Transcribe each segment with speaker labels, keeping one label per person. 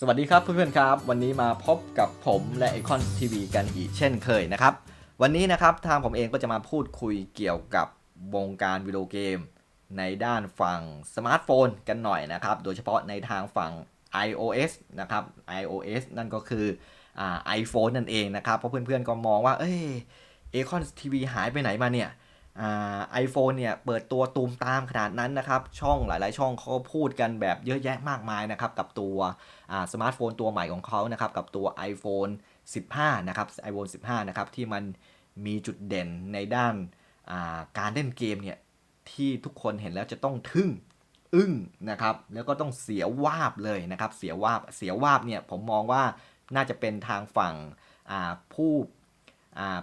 Speaker 1: สวัสดีครับเพื่อนๆครับ วันนี้มาพบกับผมและไอคอนทีวีกันอีกเช่นเคยนะครับ วันนี้นะครับทางผมเองก็จะมาพูดคุยเกี่ยวกับวงการวิดีโอเกม ในด้านฝั่งสมาร์ทโฟนกันหน่อยนะครับ โดยเฉพาะในทางฝั่ง iOS นะครับ iOS นั่นก็คืออ่า iPhone นั่นเองนะครับ เพราะเพื่อนๆก็มองว่า เอ้ยเอคอนทีวีหายไปไหนมาเนี่ย ไอโฟนเนี่ยเปิดตัวตูมตามขนาดนั้นนะครับ ช่องหลายๆ ช่องเขาพูดกันแบบเยอะแยะมากมายนะครับ กับตัวสมาร์ทโฟนตัวใหม่ของเขานะครับ กับตัว iPhone 15 นะครับ iPhone 15 นะครับ ที่มันมีจุดเด่นในด้านาการเล่นเกมเนี่ยที่ทุกคนเห็นแล้วจะต้องทึ่งอึ้งนะครับ แล้วก็ต้องเสียวาบเลยนะครับ เสียวาบเสียวาบเนี่ยผมมองว่าน่าจะเป็นทางฝั่งผู้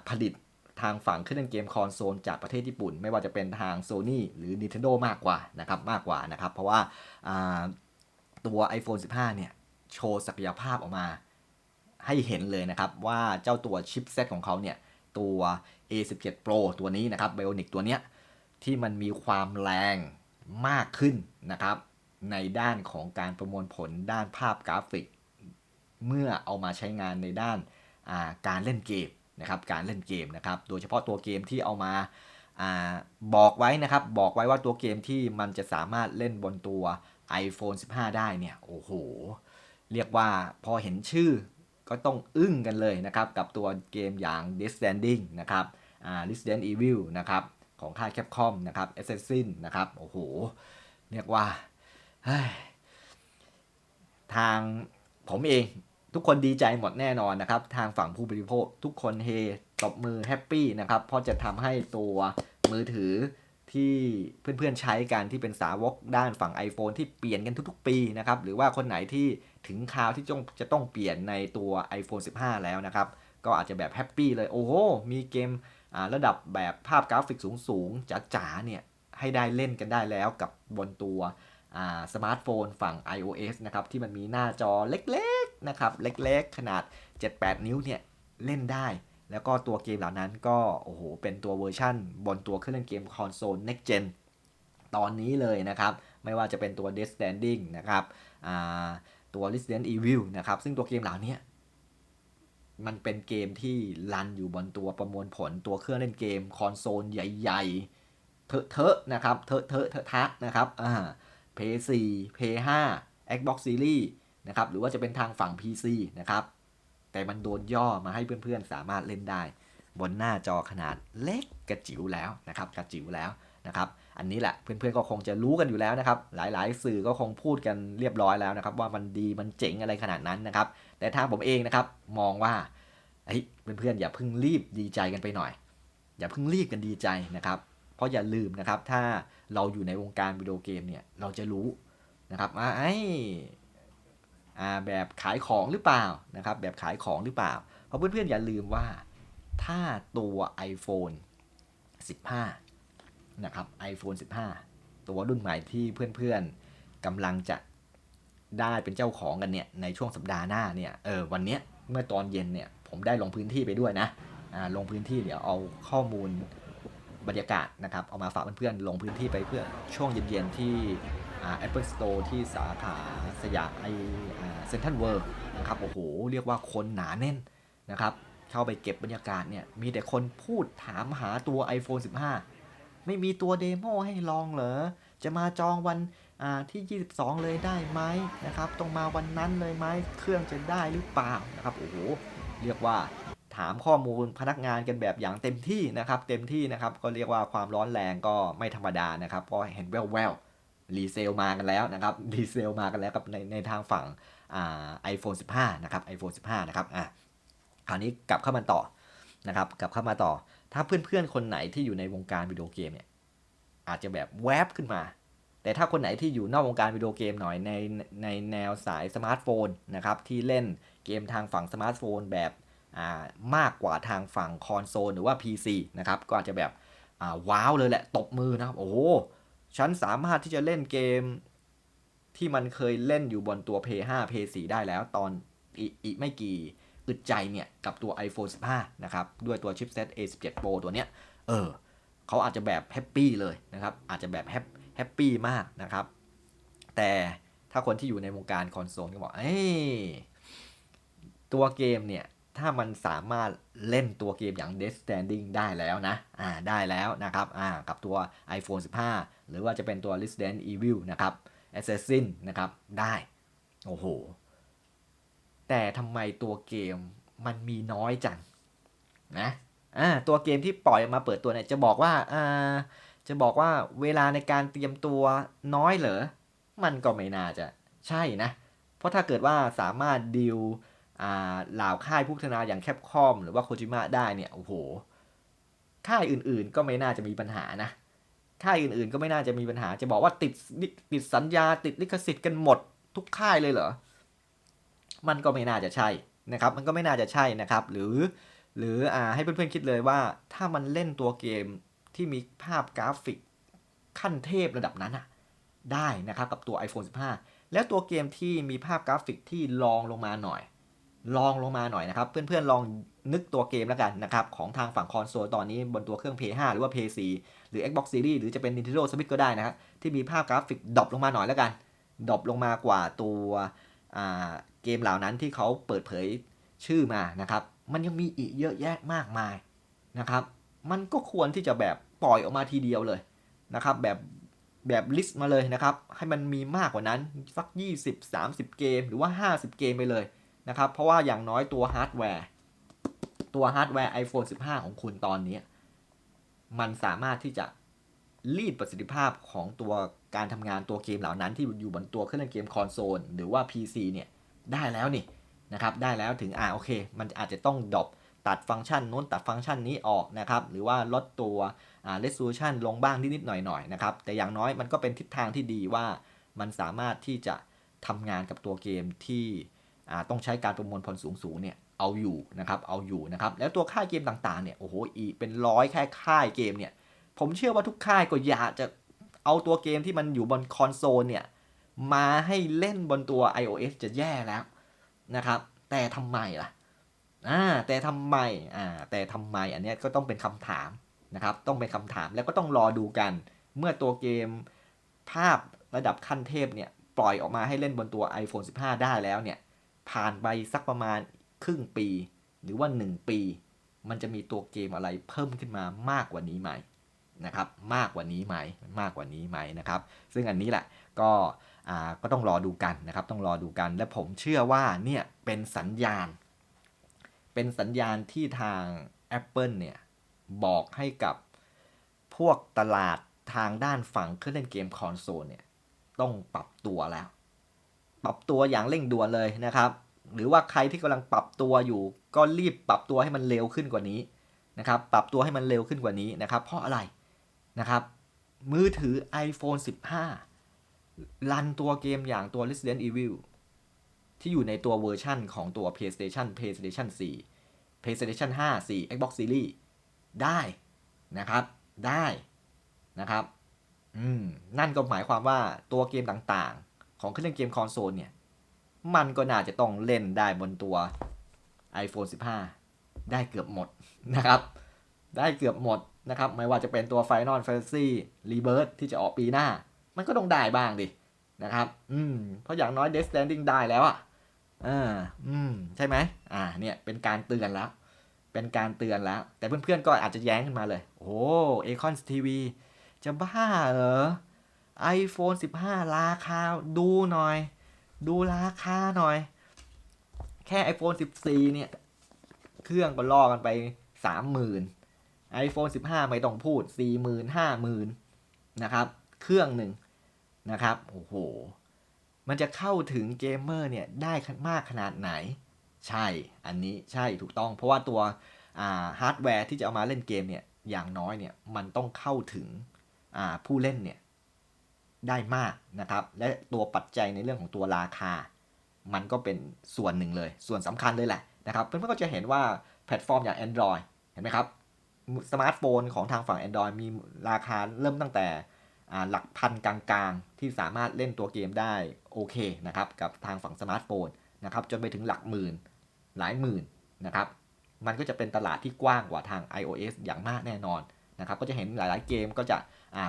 Speaker 1: ผลิต ทางฝั่งเครื่องเล่นเกมคอนโซลจากประเทศญี่ปุ่น ไม่ว่าจะเป็นทาง Sony หรือ Nintendo มากกว่านะครับมากกว่านะครับ เพราะว่าอ่าตัว iPhone 15 เนี่ย โชว์ศักยภาพออกมาให้เห็นเลยนะครับ ว่าเจ้าตัวชิปเซตของเขาเนี่ย ตัว A17 Pro ตัวนี้นะครับ Bionic ตัวเนี้ย ที่มันมีความแรงมากขึ้นนะครับ ในด้านของการประมวลผลด้านภาพกราฟิก เมื่อเอามาใช้งานในด้านาการเล่นเกม นะครับการเล่นเกมนะครับโดยเฉพาะตัวเกมที่เอามาอาบอกไว้นะครับบอกไว้ว่าตัวเกมที่มันจะสามารถเล่นบนตัว iPhone 15 ได้เนี่ยโอ้โห เรียกว่าพอเห็นชื่อก็ต้องอึ้งกันเลยนะครับกับตัวเกมอย่าง Death Stranding นะครับ Resident Evil นะครับของค่าย Capcom นะครับ Assassin นะครับโอ้โห เรียกว่าทางผมเอง ทุกคนดีใจหมดแน่นอนนะครับ ทางฝั่งผู้บริโภค ทุกคนเฮตบมือแฮปปี้นะครับ เพราะจะทำให้ตัวมือถือที่เพื่อนๆใช้กันที่เป็นสาวกด้านฝั่ง iPhone ที่เปลี่ยนกันทุกๆ ปีนะครับ หรือว่าคนไหนที่ถึงคราวที่ต้องจะต้องเปลี่ยนในตัว iPhone 15 แล้วนะครับ ก็อาจจะแบบแฮปปี้เลย โอ้โห มีเกมระดับแบบภาพกราฟิกสูงๆจ๋าๆเนี่ยให้ได้เล่นกันได้แล้วกับบนตัว สมาร์ทโฟนฝั่ง iOS นะครับที่มันมีหน้าจอเล็กๆนะครับเล็กๆ ขนาด 7-8 นิ้วเนี่ยเล่นได้ แล้วก็ตัวเกมเหล่านั้นก็โอ้โหเป็นตัวเวอร์ชั่น บนตัวเครื่องเล่นเกมคอนโซล next gen ตอนนี้เลยนะครับ ไม่ว่าจะเป็นตัว Death Standing นะครับอ่าตัว Resident Evil นะครับซึ่งตัวเกมเหล่านี้มันเป็นเกมที่รันอยู่บนตัวประมวลผลตัวเครื่องเล่นเกมคอนโซลใหญ่ ๆ เทอะๆนะครับเทอะๆเทอะทะนะครับอ่า PS4 PS5 Xbox Series นะครับหรือว่าจะเป็นทางฝั่ง PC นะครับ แต่มันโดนย่อมาให้เพื่อนๆ สามารถเล่นได้ บนหน้าจอขนาดเล็กกระจิ๋วแล้วนะครับกระจิ๋วแล้วนะครับอันนี้แหละเพื่อนๆก็คงจะรู้กันอยู่แล้วนะครับ หลายๆ สื่อก็คงพูดกันเรียบร้อยแล้วนะครับ ว่ามันดีมันเจ๋งอะไรขนาดนั้นนะครับ แต่ทางผมเองนะครับมองว่าเฮ้ยเพื่อนๆอย่าเพิ่งรีบดีใจกันไปหน่อย อย่าเพิ่งรีบกันดีใจนะครับ เพราะอย่าลืมนะครับ ถ้าเราอยู่ในวงการวิดีโอเกมเนี่ย เราจะรู้นะครับว่าไอ้อ่าแบบขายของหรือเปล่านะครับ แบบขายของหรือเปล่า เพราะเพื่อนๆอย่าลืมว่าถ้าตัว iPhone 15 นะครับ iPhone 15 ตัวรุ่นใหม่ที่เพื่อนๆกำลังจะได้เป็นเจ้าของกันเนี่ยในช่วงสัปดาห์หน้าเนี่ยเออวันเนี้ยเมื่อตอนเย็นเนี่ยผมได้ลงพื้นที่ไปด้วยนะอ่าลงพื้นที่เดี๋ยวเอาข้อมูล บรรยากาศนะครับเอามาฝากเพื่อนๆลงพื้นที่ไปเพื่อช่วงเย็นๆที่อ่า Apple Store ที่สาขาสยามไอเซ็นทรัลเวิลด์นะครับโอ้โห เรียกว่าคนหนาแน่นนะครับ เข้าไปเก็บบรรยากาศเนี่ย มีแต่คนพูดถามหาตัว iPhone 15 ไม่มีตัวเดโมให้ลองเหรอ จะมาจองวันที่ 22 เลยได้ไหมนะครับ ต้องมาวันนั้นเลยไหมเครื่องจะได้หรือเปล่านะครับโอ้โห เรียกว่า ถามข้อมูลพนักงานกันแบบอย่างเต็มที่นะครับ เต็มที่นะครับ ก็เรียกว่าความร้อนแรงก็ไม่ธรรมดานะครับก็เห็นแววๆรีเซลมากันแล้วนะครับรีเซลมากันแล้วกับในในทางฝั่งอ่า iPhone 15นะครับ iPhone 15นะครับอะคราวนี้กลับเข้ามาต่อนะครับกลับเข้ามาต่อ ถ้าเพื่อนๆคนไหนที่อยู่ในวงการวิดีโอเกมเนี่ยอาจจะแบบแวบขึ้นมา แต่ถ้าคนไหนที่อยู่นอกวงการวิดีโอเกมหน่อยในในแนวสายสมาร์ทโฟนนะครับที่เล่นเกมทางฝั่งสมาร์ทโฟนแบบ มากกว่าทางฝั่งคอนโซลหรือว่า PC นะครับ ก็อาจจะแบบว้าวเลยแหละ ตบมือนะครับ โอ้ฉันสามารถที่จะเล่นเกมที่มันเคยเล่นอยู่บนตัว PS5 p 4ได้แล้วตอนอีกไม่กี่อึดใจเนี่ยกับตัว iPhone 15 นะครับ ด้วยตัวชิปเซต A17 Pro ตัวเนี้ย เออเขาอาจจะแบบแฮปปี้เลยนะครับ อาจจะแบบแฮปปี้มากนะครับ แต่ถ้าคนที่อยู่ในวงการคอนโซลก็บอก เอ้ตัวเกมเนี่ย ถ้ามันสามารถเล่นตัวเกมอย่าง Death Standing ได้แล้วนะ อ่า ได้แล้วนะครับ อ่า กับตัว iPhone 15 หรือว่าจะเป็นตัว Resident Evil นะครับ Assassin นะครับ ได้ โอ้โห แต่ทำไมตัวเกมมันมีน้อยจัง นะ อ่า ตัวเกมที่ปล่อยมาเปิดตัวเนี่ยจะบอกว่า อ่า จะบอกว่าเวลาในการเตรียมตัวน้อยเหรอ มันก็ไม่น่าจะใช่นะ เพราะถ้าเกิดว่าสามารถดีล เหล่าค่ายผู้พัฒนาอย่างแคปคอมหรือว่าโคจิมะได้เนี่ยโอ้โหค่ายอื่นๆก็ไม่น่าจะมีปัญหานะค่ายอื่นๆก็ไม่น่าจะมีปัญหา จะบอกว่าติดติดสัญญาติดลิขสิทธิ์กันหมดทุกค่ายเลยเหรอ มันก็ไม่น่าจะใช่นะครับ มันก็ไม่น่าจะใช่นะครับ หรือ หรืออ่าให้เพื่อนๆคิดเลยว่า ถ้ามันเล่นตัวเกมที่มีภาพกราฟิกขั้นเทพระดับนั้นอะได้นะครับกับตัว iPhone 15 แล้วตัวเกมที่มีภาพกราฟิกที่ลองลงมาหน่อย ลองลงมาหน่อยนะครับ เพื่อนๆลองนึกตัวเกมแล้วกันนะครับ ของทางฝั่งคอนโซลตอนนี้บนตัวเครื่อง PS5 หรือว่า PS4 หรือ Xbox Series หรือจะเป็น Nintendo Switch ก็ได้นะครับที่มีภาพกราฟิกดรอปลงมาหน่อยแล้วกันดรอปลงมากว่าตัวเกมเหล่านั้นที่เขาเปิดเผยชื่อมานะครับ มันยังมีอีกเยอะแยะมากมายนะครับ มันก็ควรที่จะแบบปล่อยออกมาทีเดียวเลยนะครับแบบแบบลิสต์มาเลยนะครับ ให้มันมีมากกว่านั้นสัก 20 30 เกมหรือว่า 50 เกมไปเลย นะครับ เพราะว่าอย่างน้อยตัวฮาร์ดแวร์ ตัวฮาร์ดแวร์ iPhone 15 ของคุณตอนนี้ มันสามารถที่จะรีดประสิทธิภาพของตัวการทำงานตัวเกมเหล่านั้นที่อยู่บนตัวเครื่องเล่นเกมคอนโซลหรือว่า PC เนี่ยได้แล้วนี่นะครับได้แล้วถึงอ่าโอเค มันอาจจะต้องดรอปตัดฟังก์ชันนู้นตัดฟังก์ชันนี้ออกนะครับ หรือว่าลดตัวอ่า resolution ลงบ้างนิดๆหน่อยๆนะครับ แต่อย่างน้อยมันก็เป็นทิศทางที่ดีว่ามันสามารถที่จะทำงานกับตัวเกมที่ ต้องใช้การประมวลผลสูงๆเนี่ยเอาอยู่นะครับเอาอยู่นะครับแล้วตัวค่ายเกมต่างๆเนี่ยโอ้โหอีเป็นร้อยแค่ค่ายเกมเนี่ยผมเชื่อว่าทุกค่ายก็อยากจะเอาตัวเกมที่มันอยู่บนคอนโซลเนี่ยมาให้เล่นบนตัว iOS จะแย่แล้วนะครับแต่ทำไมล่ะอ่าแต่ทำไมอ่าแต่ทำไมอันนี้ก็ต้องเป็นคำถามนะครับต้องเป็นคำถามแล้วก็ต้องรอดูกัน เมื่อตัวเกมภาพระดับขั้นเทพเนี่ยปล่อยออกมาให้เล่นบนตัว iPhone 15 ได้แล้วเนี่ย ผ่านไปสักประมาณครึ่งปี หรือว่า 1 ปี มันจะมีตัวเกมอะไรเพิ่มขึ้นมามากกว่านี้ไหมนะครับมากกว่านี้ไหมมากกว่านี้ไหมนะครับ ซึ่งอันนี้แหละก็อ่าก็ต้องรอดูกันนะครับ ต้องรอดูกัน และผมเชื่อว่าเนี่ยเป็นสัญญาณ เป็นสัญญาณที่ทาง Apple เนี่ยบอกให้กับพวกตลาดทางด้านฝั่งเครื่องเล่นเกมคอนโซลเนี่ยต้องปรับตัวแล้ว ปรับตัวอย่างเร่งด่วนเลยนะครับ หรือว่าใครที่กำลังปรับตัวอยู่ ก็รีบปรับตัวให้มันเร็วขึ้นกว่านี้นะครับ ปรับตัวให้มันเร็วขึ้นกว่านี้นะครับ เพราะอะไรนะครับ มือถือ iPhone 15 รันตัวเกมอย่างตัว Resident Evil ที่อยู่ในตัวเวอร์ชั่นของตัว PlayStation PlayStation 4 PlayStation 5 4 Xbox Series ได้นะครับ ได้นะครับ อืม นั่นก็หมายความว่าตัวเกมต่างๆ ของเครื่องเล่นเกมคอนโซลเนี่ย มันก็น่าจะต้องเล่นได้บนตัว iPhone 15 ได้เกือบหมดนะครับ ได้เกือบหมดนะครับ ไม่ว่าจะเป็นตัว Final Fantasy Rebirth ที่จะออกปีหน้า มันก็ต้องได้บ้างดินะครับ อืม เพราะอย่างน้อย Death Stranding ได้แล้วอะอ่าอืม ใช่ไหมอ่า เนี่ย เป็นการเตือนแล้ว เป็นการเตือนแล้ว แต่เพื่อนๆ ก็อาจจะแย้งขึ้นมาเลย โอ้เอคอนทีวีจะบ้าเหรอ iPhone 15 ราคาดูหน่อย ดูราคาหน่อย แค่ iPhone 14 เนี่ย เครื่องก็ล่อกันไป 30,000 iPhone 15 ไม่ต้องพูด 40,000 50,000 นะครับ เครื่องหนึ่งนะครับ โอ้โห มันจะเข้าถึงเกมเมอร์เนี่ยได้มากขนาดไหน ใช่ อันนี้ใช่ถูกต้อง เพราะว่าตัวฮาร์ดแวร์ที่จะเอามาเล่นเกมเนี่ย อย่างน้อยเนี่ย มันต้องเข้าถึงผู้เล่นเนี่ย ได้มากนะครับ และตัวปัจจัยในเรื่องของตัวราคา มันก็เป็นส่วนหนึ่งเลย ส่วนสำคัญเลยแหละนะครับเพื่อนๆก็จะเห็นว่าแพลตฟอร์มอย่าง Android เห็นไหมครับสมาร์ทโฟนของทางฝั่ง Android มีราคาเริ่มตั้งแต่หลักพันกลางๆ ที่สามารถเล่นตัวเกมได้โอเคนะครับกับทางฝั่งสมาร์ทโฟนนะครับจนไปถึงหลักหมื่นหลายหมื่นนะครับมันก็จะเป็นตลาดที่กว้างกว่าทาง iOS อย่างมากแน่นอนนะครับก็จะเห็นหลายๆเกมก็จะ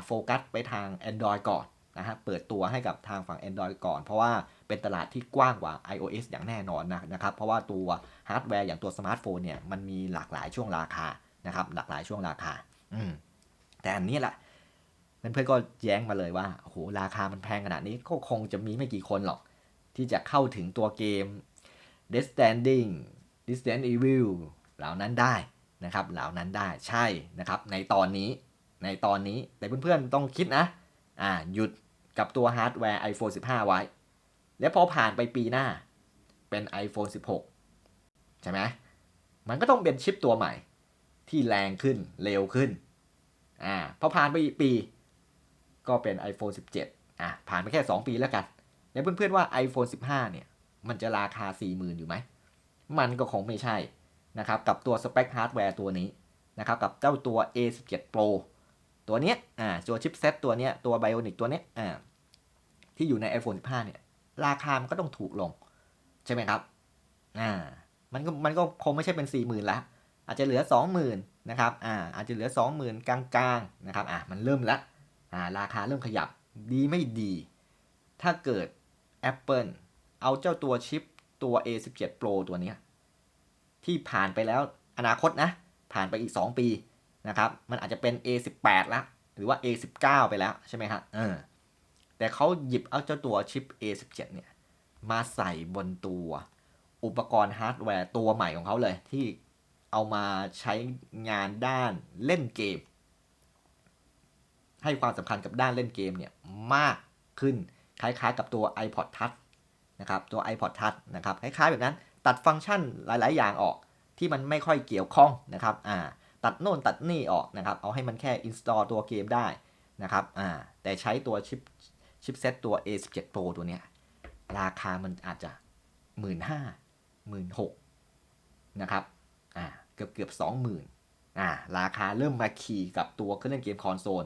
Speaker 1: โฟกัสไปทาง Android ก่อน นะฮะเปิดตัวให้กับทางฝั่ง Android ก่อน เพราะว่าเป็นตลาดที่กว้างกว่า iOS อย่างแน่นอนนะนะครับ เพราะว่าตัวฮาร์ดแวร์อย่างตัวสมาร์ทโฟนเนี่ยมันมีหลากหลายช่วงราคานะครับหลากหลายช่วงราคาอืมแต่อันนี้แหละเพื่อนๆก็แย้งมาเลยว่าโอ้โหราคามันแพงขนาดนี้ก็คงจะมีไม่กี่คนหรอก ที่จะเข้าถึงตัวเกม Death Stranding Resident Evil เหล่านั้นได้นะครับเหล่านั้นได้ใช่นะครับในตอนนี้ในตอนนี้แต่เพื่อนๆต้องคิดนะอ่าหยุด กับตัวฮาร์ดแวร์ iPhone 15 ไว้ แล้วพอผ่านไปปีหน้าเป็น iPhone 16 ใช่ไหมมันก็ต้องเป็นชิปตัวใหม่ ที่แรงขึ้นเร็วขึ้นอ่าพอผ่านไปอีปี ก็เป็น iPhone 17อะผ่านไปแค่ 2 ปีแล้วกัน แล้วเพื่อนๆว่า iPhone 15 เนี่ย มันจะราคา 40,000 อยู่ไหม มันก็คงไม่ใช่นะครับ กับตัวสเปคฮาร์ดแวร์ตัวนี้นะครับ กับเจ้าตัว A17 Pro ตัวเนี้ยอ่าตัวชิปเซตตัวเนี้ยตัว Bionic ตัวเนี้ยอ่า ที่อยู่ใน iPhone 15 เนี่ย ราคามันก็ต้องถูกลง ใช่ไหมครับอ่ามันก็มันก็คงไม่ใช่เป็น 40,000ละอาจจะเหลือ 20,000นะครับอ่าอาจจะเหลือ 20,000 กลางๆนะครับอ่ามันเริ่มละอ่าราคาเริ่มขยับดีไม่ดี ถ้าเกิด Apple เอาเจ้าตัวชิปตัว A17 Pro ตัวนี้ที่ผ่านไปแล้วอนาคตนะ ผ่านไปอีก 2 ปีนะครับ มันอาจจะเป็น A18 ละหรือว่า A19 ไปแล้วใช่ไหมครับเออ แต่เขาหยิบเอาเจ้าตัวชิป A17 เนี่ย มาใส่บนตัวอุปกรณ์ฮาร์ดแวร์ตัวใหม่ของเขาเลย ที่เอามาใช้งานด้านเล่นเกม ให้ความสำคัญกับด้านเล่นเกมเนี่ย มากขึ้นคล้ายๆกับตัว iPod Touch นะครับ ตัว iPod Touch นะครับ คล้ายๆแบบนั้น ตัดฟังก์ชันหลาย ๆ อย่างออกที่มันไม่ค่อยเกี่ยวข้องนะครับ อ่า ตัดโน่นตัดนี่ออกนะครับ เอาให้มันแค่ install ตัวเกมได้นะครับ อ่า แต่ใช้ตัวชิป ชิปเซตตัว A17 Pro ตัวเนี้ย ราคามันอาจจะ 1 5 0 0 0 1 6 0 0นะครับ อ่า เกือบเกือบ20,000อ่า ราคาเริ่มมาขี่กับตัวเครื่องเล่นเกมคอนโซล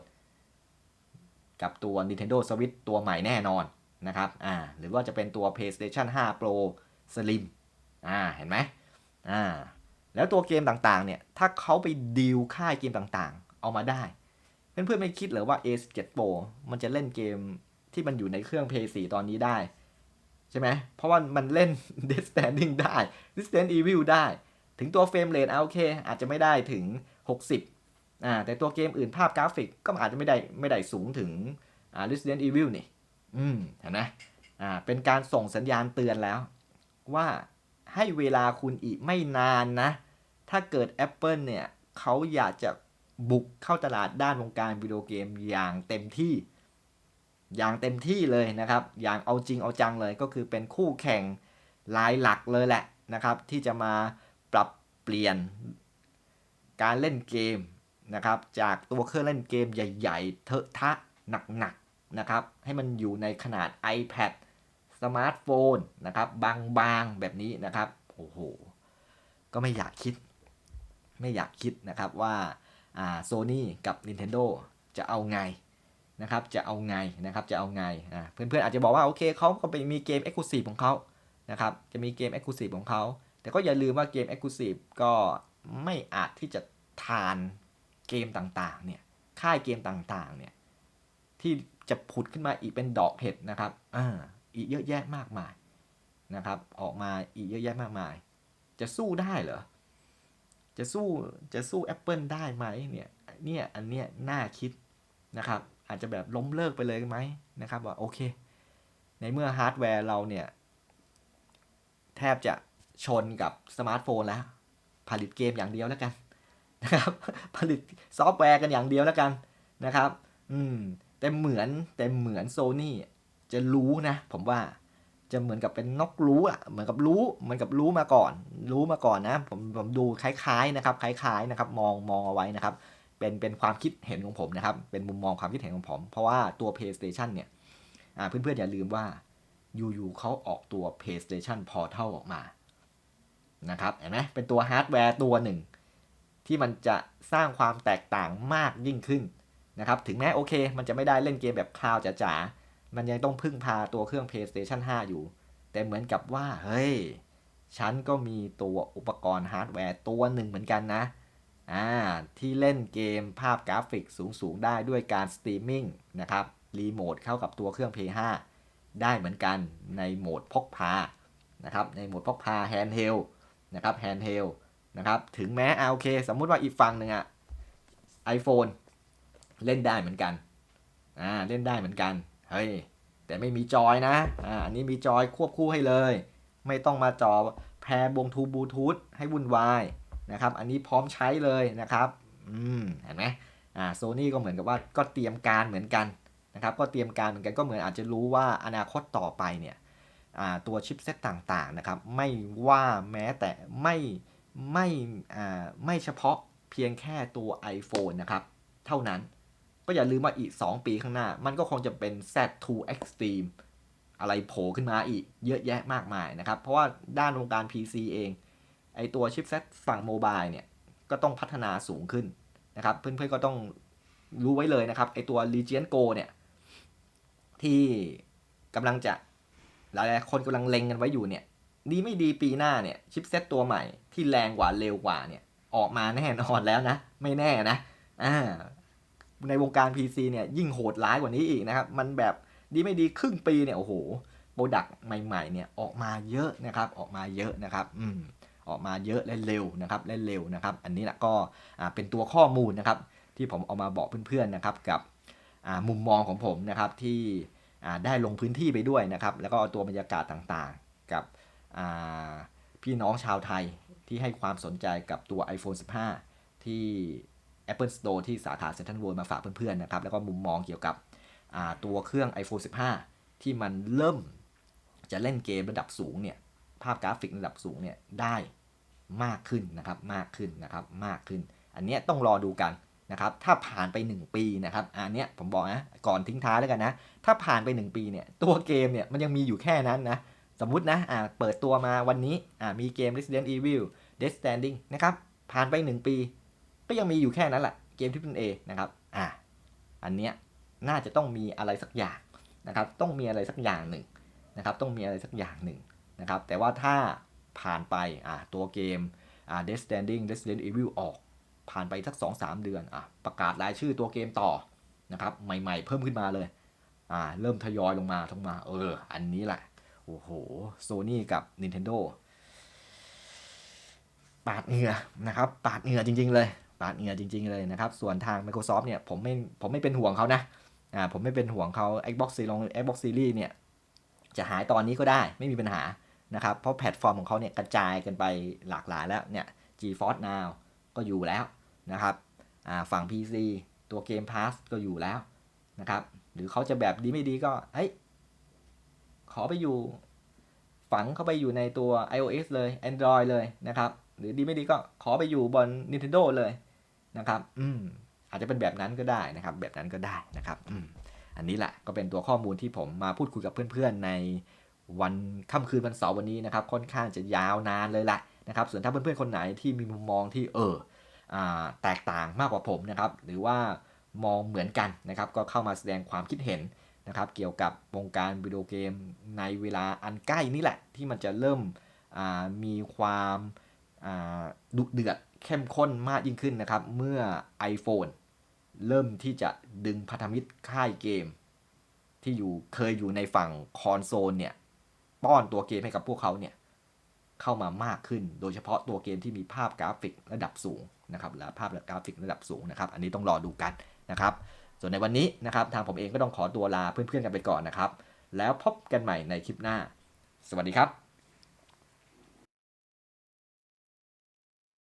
Speaker 1: กับตัว Nintendo Switch ตัวใหม่แน่นอนนะครับ อ่า หรือว่าจะเป็นตัว PlayStation 5 Pro Slim อ่า เห็นไหมอ่า แล้วตัวเกมต่างๆ เนี่ย ถ้าเขาไปดีลค่ายเกมต่างๆ เอามาได้ เพื่อนๆไม่คิดเหรอว่า A17 Pro มันจะเล่นเกม ที่มันอยู่ในเครื่อง PS4 ตอนนี้ได้ ใช่ไหม เพราะว่ามันเล่น d e a t Standing ได้ Resident Evil ได้ ถึงตัวเฟรมเรทอาโอเค อาจจะไม่ได้ถึง 60อ่าแต่ตัวเกมอื่นภาพกราฟิกก็อาจจะไม่ได้ไม่ได้สูงถึงอ่า Resident Evil นี่ อืมเห็นไหมอ่าเป็นการส่งสัญญาณเตือนแล้ว ว่าให้เวลาคุณอีกไม่นานนะ ถ้าเกิด Apple เนี่ยเขาอยากจะบุกเข้าตลาดด้านวงการวิดีโอเกมอย่างเต็มที่ อย่างเต็มที่เลยนะครับ อย่างเอาจริงเอาจังเลยก็คือเป็นคู่แข่งรายหลักเลยแหละนะครับ ที่จะมาปรับเปลี่ยนการเล่นเกมนะครับ จากตัวเครื่องเล่นเกมใหญ่ ๆ เทอะทะหนักๆนะครับ ให้มันอยู่ในขนาด iPad สมาร์ทโฟนนะครับ บางๆแบบนี้นะครับโอ้โหก็ไม่อยากคิด ไม่อยากคิดนะครับว่าโซนี่กับ Nintendo จะเอาไง นะครับจะเอาไงนะครับจะเอาไงเพื่อนๆอาจจะบอกว่าโอเคเขาก็ไปมีเกม Exclusive ของเขานะครับจะมีเกม Exclusive ของเขาแต่ก็อย่าลืมว่าเกม Exclusive ก็ไม่อาจที่จะทานเกมต่างๆเนี่ยค่ายเกมต่างๆเนี่ยที่จะผุดขึ้นมาอีกเป็นดอกเห็ดนะครับอ่าอีกเยอะแยะมากมายนะครับออกมาอีกเยอะแยะมากมาย จะสู้ได้เหรอจะสู้จะสู้ Apple ได้ไหมเนี่ยเนี่ยอันเนี้ยน่าคิดนะครับ อาจจะแบบล้มเลิกไปเลยไหมนะครับว่าโอเค ในเมื่อฮาร์ดแวร์เราเนี่ย แทบจะชนกับสมาร์ทโฟนแล้ว ผลิตเกมอย่างเดียวแล้วกันนะครับผลิตซอฟต์แวร์กันอย่างเดียวแล้วกันนะครับ อืมแต่เหมือนแต่เหมือนโซนี่จะรู้นะ ผมว่าจะเหมือนกับเป็นนกรู้อะเหมือนกับรู้เหมือนกับรู้มาก่อน รู้มาก่อนนะ ผมผมดูคล้ายๆนะครับ คล้าย ๆนะครับ มองมองเอาไว้นะครับ เป็นเป็นความคิดเห็นของผมนะครับ เป็นมุมมองความคิดเห็นของผม เพราะว่าตัว PlayStation เนี่ยเพื่อนๆอย่าลืมว่าอยู่ๆเขาออกตัว PlayStation Portal ออกมานะครับเห็นไหมเป็นตัวฮาร์ดแวร์ตัวหนึ่ง ที่มันจะสร้างความแตกต่างมากยิ่งขึ้นนะครับถึงแม้โอเค มันจะไม่ได้เล่นเกมแบบคลาวจ๋าๆ มันยังต้องพึ่งพาตัวเครื่อง PlayStation 5 อยู่ แต่เหมือนกับว่า เฮ้ย ฉันก็มีตัวอุปกรณ์ฮาร์ดแวร์ตัวหนึ่งเหมือนกันนะ อ่าที่เล่นเกมภาพกราฟิกสูงๆ ได้ด้วยการสตรีมมิ่งนะครับรีโมทเข้ากับตัวเครื่อง Play 5ได้เหมือนกันในโหมดพกพานะครับในโหมดพกพาแฮนด์เฮลนะครับแฮนด์เฮลนะครับถึงแม้เอาโอเค สมมุติว่าอีกฝั่งหนึ่งอะ iPhone เล่นได้เหมือนกันอ่าเล่นได้เหมือนกันเฮ้ยแต่ไม่มีจอยนะอ่าอันนี้มีจอยควบคู่ให้เลย ไม่ต้องมาจอแพรบงทูบลูทูธให้วุ่นวาย นะครับ อันนี้พร้อมใช้เลยนะครับ อืม เห็นไหมอ่าโซนี่ก็เหมือนกับว่าก็เตรียมการเหมือนกันนะครับ ก็เตรียมการเหมือนกันก็เหมือนอาจจะรู้ว่าอนาคตต่อไปเนี่ยอ่าตัวชิปเซตต่างๆนะครับ ไม่ว่าแม้แต่ไม่ไม่อ่าไม่เฉพาะเพียงแค่ตัว iPhone นะครับ เท่านั้น ก็อย่าลืมว่าอีก 2 ปีข้างหน้า มันก็คงจะเป็น Z2 Extreme อะไรโผล่ขึ้นมาอีกเยอะแยะมากมายนะครับ เพราะว่าด้านวงการ PC เอง ไอตัวชิปเซตฝั่งโมบายเนี่ยก็ต้องพัฒนาสูงขึ้นนะครับ เพื่อนๆก็ต้องรู้ไว้เลยนะครับไอตัว Legion Go เนี่ยที่กำลังจะหลายๆคนกำลังเล็งกันไว้อยู่เนี่ยดีไม่ดีปีหน้าเนี่ยชิปเซตตัวใหม่ที่แรงกว่าเร็วกว่าเนี่ยออกมาแน่นอนแล้วนะ ไม่แน่นะอ่าในวงการ PC เนี่ยยิ่งโหดร้ายกว่านี้อีกนะครับ มันแบบดีไม่ดีครึ่งปีเนี่ยโอ้โหโปรดักต์ใหม่ๆเนี่ยออกมาเยอะนะครับออกมาเยอะนะครับ อืม ออกมาเยอะและเร็วนะครับและเร็วนะครับ อันนี้แหละก็เป็นตัวข้อมูลนะครับ ที่ผมเอามาบอกเพื่อนๆนะครับกับมุมมองของผมนะครับที่ได้ลงพื้นที่ไปด้วยนะครับ แล้วก็เอาตัวบรรยากาศต่างๆ กับพี่น้องชาวไทยที่ให้ความสนใจกับตัว iPhone 15 ที่ Apple Store ที่สาขาเซ็นทรัลเวิลด์มาฝากเพื่อนๆนะครับแล้วก็มุมมองเกี่ยวกับตัวเครื่อง iPhone 15 ที่มันเริ่มจะเล่นเกมระดับสูงเนี่ยภาพกราฟิกระดับสูงเนี่ยได้ มากขึ้นนะครับมากขึ้นนะครับมากขึ้น อันนี้ต้องรอดูกันนะครับถ้าผ่านไป 1 ปีนะครับอันเนี้ยผมบอกนะก่อนทิ้งท้ายแล้วกันนะ ถ้าผ่านไป 1 ปีเนี่ยตัวเกมเนี่ยมันยังมีอยู่แค่นั้นนะสมมุตินะอ่าเปิดตัวมาวันนี้อ่ามีเกม Resident Evil Death Standing นะครับผ่านไป 1 ปี ก็ยังมีอยู่แค่นั้นแหละเกมที่เป็น A นะครับอ่าอันเนี้ยน่าจะต้องมีอะไรสักอย่างนะครับต้องมีอะไรสักอย่างหนึ่งนะครับต้องมีอะไรสักอย่างหนึ่งนะครับแต่ว่าถ้า ผ่านไปอ่าตัวเกมอ่า Death Standing Resident Evil ออก ผ่านไปสัก 2-3 เดือนอะประกาศรายชื่อตัวเกมต่อนะครับใหม่ๆ เพิ่มขึ้นมาเลยอ่าเริ่มทยอยลงมาลงมา เออ อันนี้แหละ โอ้โหโซนี่กับ Nintendo ปาดเหงื่อนะครับ ปาดเหงื่อจริง ๆ เลย ปาดเหงื่อจริง ๆ เลยนะครับ ส่วนทาง Microsoft เนี่ยผมไม่ผมไม่เป็นห่วงเขานะอ่าผมไม่เป็นห่วงเขา Xbox Series Xbox Series เนี่ยจะหายตอนนี้ก็ได้ไม่มีปัญหา นะครับ เพราะแพลตฟอร์มของเขาเนี่ยกระจายกันไปหลากหลายแล้วเนี่ย GeForce Now ก็อยู่แล้วนะครับฝั่ง PC ตัว Game Pass ก็อยู่แล้วนะครับ หรือเขาจะแบบดีไม่ดีก็เฮ้ยขอไปอยู่ ฝังเข้าไปอยู่ในตัว iOS เลย Android เลยนะครับ หรือดีไม่ดีก็ขอไปอยู่บน Nintendo เลยนะครับ อืมอาจจะเป็นแบบนั้นก็ได้นะครับ แบบนั้นก็ได้นะครับ อืมอันนี้แหละก็เป็นตัวข้อมูลที่ผมมาพูดคุยกับเพื่อนๆใน วันค่ำคืนวันเสาร์วันนี้นะครับค่อนข้างจะยาวนานเลยแหละนะครับส่วนถ้าเพื่อนๆคนไหนที่มีมุมมองที่เออแตกต่างมากกว่าผมนะครับหรือว่ามองเหมือนกันนะครับก็เข้ามาแสดงความคิดเห็นนะครับเกี่ยวกับวงการวิดีโอเกมในเวลาอันใกล้นี่แหละ ที่มันจะเริ่มมีความดุเดือดเข้มข้นมากยิ่งขึ้นนะครับเมื่อ iPhone เริ่มที่จะดึงพันธมิตรค่ายเกม ที่อยู่เคยอยู่ในฝั่งคอนโซลเนี่ย ป้อนตัวเกมให้กับพวกเขาเนี่ยเข้ามามากขึ้น โดยเฉพาะตัวเกมที่มีภาพกราฟิกระดับสูงนะครับและภาพกราฟิกระดับสูงนะครับ อันนี้ต้องรอดูกันนะครับ ส่วนในวันนี้นะครับทางผมเองก็ต้องขอตัวลาเพื่อนๆกันไปก่อนนะครับ แล้วพบกันใหม่ในคลิปหน้า สวัสดีครับ